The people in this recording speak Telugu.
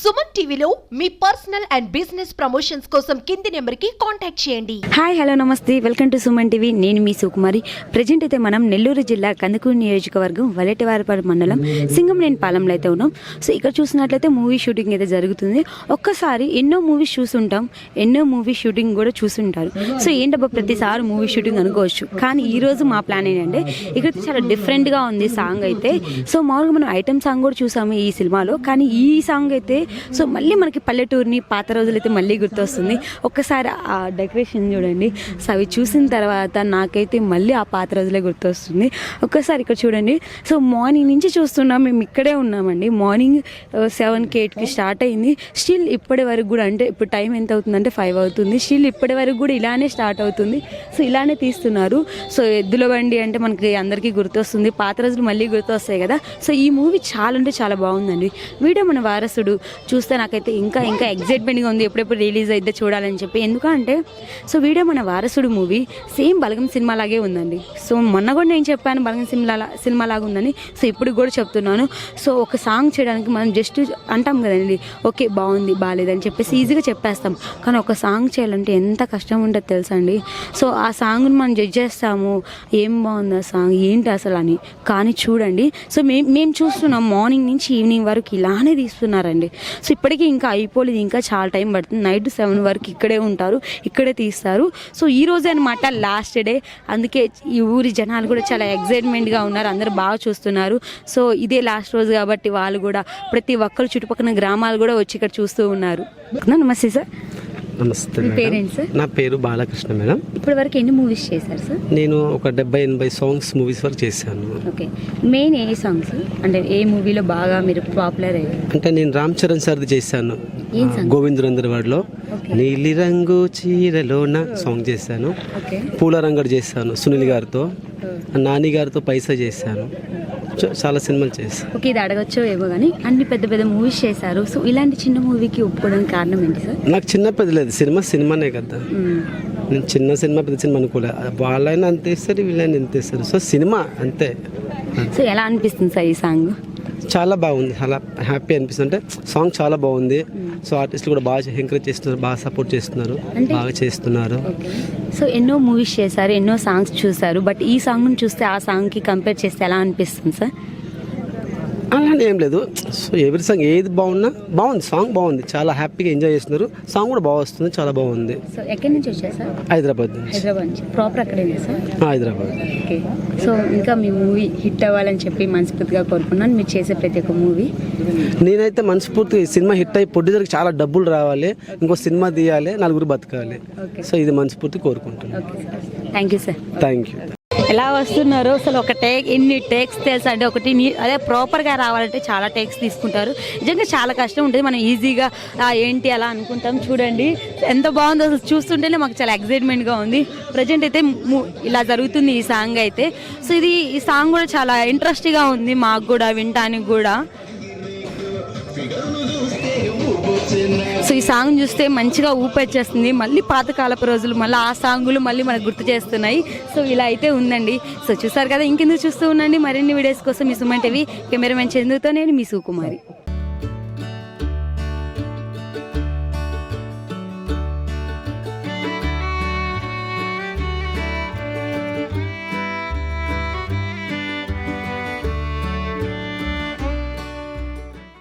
సుమన్ టీవీలో మీ పర్సనల్ అండ్ బిజినెస్ ప్రమోషన్స్ కోసం కింది నెంబర్కి కాంటాక్ట్ చేయండి. హాయ్ హలో నమస్తే. Welcome to Suman TV. నేను మీ సుకుమారి. ప్రజెంట్ అయితే మనం నెల్లూరు జిల్లా కందుకూరు నియోజకవర్గం వలెటివారిపాడు మండలం సింగంనేని పాలెంలో అయితే ఉన్నాం. సో ఇక్కడ చూసినట్లయితే మూవీ షూటింగ్ అయితే జరుగుతుంది. ఒక్కసారి ఎన్నో మూవీస్ చూసుంటాం. ఎన్నో మూవీ షూటింగ్ కూడా చూసుంటారు. సో ఏంటబ్బా ప్రతిసారి మూవీ షూటింగ్ అనుకోవచ్చు. కానీ ఈ రోజు మా ప్లాన్ ఏంటంటే ఇక్కడ చాలా డిఫరెంట్గా ఉంది సాంగ్ అయితే. సో మామూలుగా మనం ఐటమ్ సాంగ్ కూడా చూసాము ఈ సినిమాలో. కానీ ఈ సాంగ్ అయితే సో మళ్ళీ మనకి పల్లెటూరుని పాత రోజులు అయితే మళ్ళీ గుర్తొస్తుంది. ఒక్కసారి ఆ డెకరేషన్ చూడండి. సో అవి చూసిన తర్వాత నాకైతే మళ్ళీ ఆ పాత రోజులే గుర్తొస్తుంది. ఒక్కసారి ఇక్కడ చూడండి. సో మార్నింగ్ నుంచి చూస్తున్నాం. మేము ఇక్కడే ఉన్నామండి. మార్నింగ్ సెవెన్కి ఎయిట్కి స్టార్ట్ అయింది. స్టిల్ ఇప్పటి వరకు కూడా అంటే ఇప్పుడు టైం ఎంత అవుతుందంటే ఫైవ్ అవుతుంది. స్టిల్ ఇప్పటి వరకు కూడా ఇలానే స్టార్ట్ అవుతుంది. సో ఇలానే తీస్తున్నారు. సో ఎద్దుల బండి అంటే మనకి అందరికీ గుర్తొస్తుంది. పాత రోజులు మళ్ళీ గుర్తొస్తాయి కదా. సో ఈ మూవీ చాలా అంటే చాలా బాగుందండి. వీడియో మన వారసుడు. చూస్తే నాకైతే ఇంకా ఇంకా ఎగ్జైట్మెంట్గా ఉంది. ఎప్పుడెప్పుడు రిలీజ్ అయితే చూడాలని చెప్పి. ఎందుకంటే సో వీడియో మన వారసుడు మూవీ సేమ్ బలగం సినిమా లాగే ఉందండి. సో మొన్న కూడా నేను చెప్పాను బలగం సినిమా సినిమా లాగా ఉందని. సో ఇప్పుడు కూడా చెప్తున్నాను. సో ఒక సాంగ్ చేయడానికి మనం జస్ట్ అంటాం కదండి. ఓకే బాగుంది బాగాలేదని చెప్పేసి ఈజీగా చెప్పేస్తాం. కానీ ఒక సాంగ్ చేయాలంటే ఎంత కష్టం ఉంటుందో తెలుసా అండి సో ఆ సాంగ్ని మనం జడ్జ్ చేస్తాము. ఏం బాగుంది ఆ సాంగ్ ఏంటి అసలు అని. కానీ చూడండి. సో మేము మేము చూస్తున్నాం మార్నింగ్ నుంచి ఈవినింగ్ వరకు ఇలానే తీస్తున్నారండి. సో ఇప్పటికీ ఇంకా అయిపోలేదు ఇంకా చాలా టైం పడుతుంది. నైట్ సెవెన్ వరకు ఇక్కడే ఉంటారు ఇక్కడే తీస్తారు. సో ఈ రోజే అనమాట లాస్ట్ డే. అందుకే ఈ ఊరి జనాలు కూడా చాలా ఎగ్జైట్మెంట్గా ఉన్నారు అందరూ బాగా చూస్తున్నారు. సో ఇదే లాస్ట్ రోజు కాబట్టి వాళ్ళు కూడా ప్రతి ఒక్కరు చుట్టుపక్కల గ్రామాలు కూడా వచ్చి ఇక్కడ చూస్తూ ఉన్నారు. నమస్తే సార్. నమస్తే. పేరెంట్స్ నా పేరు బాలకృష్ణ మేడం. ఇప్పటి వరకు ఎన్ని మూవీస్ చేశారు సార్? నేను ఒక డెబ్బై ఎనభై సాంగ్స్ మూవీస్ వరకు చేశాను. ఓకే. మెయిన్ ఏ సాంగ్స్ అంటే ఏ మూవీలో బాగా మీరు పాపులర్ అయ్యారు? అంటే నేను రామ్ చరణ్ సార్ది చేశాను. గోవిందరందరవాడలో. నీలి రంగు చీరలోన సాంగ్ చేశాను. పూల రంగడు చేశాను సునీల్ గారితో. నాని గారితో పైసా చేశాను. చాలా సినిమాలు చేశాను ఓకే ఇది అడగచ్చో ఏమో కానీ అన్ని పెద్ద పెద్ద మూవీస్ చేశారు. సో ఇలాంటి చిన్న మూవీకి ఒప్పుకోవడానికి కారణం ఏంటి సార్ నాకు చిన్న పెద్ద లేదు. సినిమా సినిమానే కదా. నేను చిన్న సినిమా పెద్ద సినిమా అనుకోలే. వాళ్ళైనా అంతే ఇస్తారు వీళ్ళైనా అంతే ఇస్తారు సో సినిమా అంతే. సో ఎలా అనిపిస్తుంది సార్ ఈ సాంగ్ చాలా బాగుంది. చాలా హ్యాపీ అనిపిస్తుంది. అంటే సాంగ్ చాలా బాగుంది. సో ఆర్టిస్టులు కూడా బాగా ఎంకరేజ్ చేస్తున్నారు. బాగా సపోర్ట్ చేస్తున్నారు. బాగా చేస్తున్నారు. సో ఎన్నో మూవీస్ చేశారు ఎన్నో సాంగ్స్ చూశారు. బట్ ఈ సాంగ్ని చూస్తే ఆ సాంగ్కి కంపేర్ చేస్తే ఎలా అనిపిస్తుంది సార్? అలానే ఏం లేదు. సో ఎవ్రీ సాంగ్ ఏది బాగున్నా బాగుంది. సాంగ్ బాగుంది. చాలా హ్యాపీగా ఎంజాయ్ చేస్తున్నారు. సాంగ్ కూడా బాగా వస్తుంది. చాలా బాగుంది. సో ఎక్కడి నుంచి వచ్చారు సార్? హైదరాబాద్ నుంచి. హైదరాబాద్ నుంచి. ప్రాపర్ అక్కడేనా సార్? ఆ, హైదరాబాద్. ఓకే. సో ఇంకా మీ మూవీ హిట్ అవ్వాలని చెప్పి మనస్ఫూర్తిగా కోరుకున్నాను. మీరు చేసే ప్రతి ఒక్క మూవీ నేనైతే మనస్ఫూర్తిగా ఈ సినిమా హిట్ అయ్యి ప్రొడ్యూసర్కి చాలా డబ్బులు రావాలి. ఇంకో సినిమా తీయాలి. నలుగురు బతకాలి. సో ఇది మనస్ఫూర్తి కోరుకుంటున్నాను. Thank you sir thank you ఎలా వస్తున్నారు? అసలు ఒక టేక్ ఎన్ని టేక్స్ తెలుసు అంటే ఒకటి అదే ప్రాపర్గా రావాలంటే చాలా టేక్స్ తీసుకుంటారు. నిజంగా చాలా కష్టం ఉంటుంది. మనం ఈజీగా ఏంటి అలా అనుకుంటాం చూడండి. ఎంత బాగుందో అసలు చూస్తుంటేనే మాకు చాలా ఎక్సైట్మెంట్గా ఉంది. ప్రజెంట్ అయితే ఇలా జరుగుతుంది ఈ సాంగ్ అయితే. సో ఇది ఈ సాంగ్ కూడా చాలా ఇంట్రెస్ట్గా ఉంది మాకు కూడా వినటానికి కూడా. సో ఈ సాంగ్ చూస్తే మంచిగా ఊపొచ్చేస్తుంది. మళ్ళీ పాతకాలపు రోజులు మళ్ళీ ఆ సాంగులు మళ్ళీ మనకు గుర్తు చేస్తున్నాయి. సో ఇలా అయితే ఉందండి. సో చూసారు కదా ఇంకెందుకు చూస్తూ ఉండండి. మరిన్ని వీడియోస్ కోసం మీ సుమన్ కెమెరామెన్ చందుతో నేను మీ సుకుమారి.